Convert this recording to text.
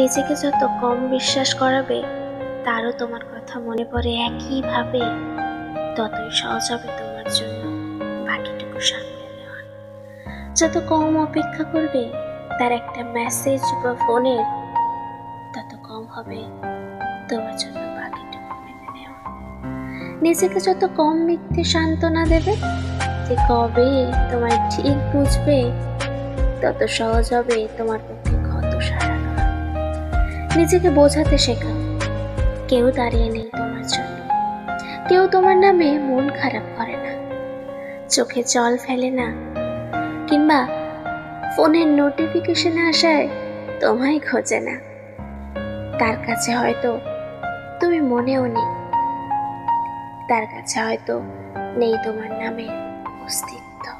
নিজেকে যত কম বিশ্বাস করাবে, তারও তোমার কথা মনে পড়ে একইভাবে। ততই সহজ হবে তোমার জন্য বাকিটুকু সামলে নেওয়া। যত কম অপেক্ষা করবে, তার একটা মেসেজ বা ফোনের তত কম হবে তোমার জন্য বাকিটুকু মেনে নেওয়া। নিজেকে যত কম মিথ্যে সান্ত্বনা দেবে, যে কবে তোমায় ঠিক বুঝবে, তত সহজ হবে তোমার পক্ষে নিজেকে বোঝাতে শেখাও কেউ দাঁড়িয়ে নেই তোমার জন্য। কেউ তোমার নামে মন খারাপ করে না। চোখে জল ফেলে না। কিংবা ফোনের নোটিফিকেশন আসায় তোমায় খোঁজে না। তার কাছে হয়তো তুমি মনেও নেই। তার কাছে হয়তো নেই তোমার নামে অস্তিত্ব।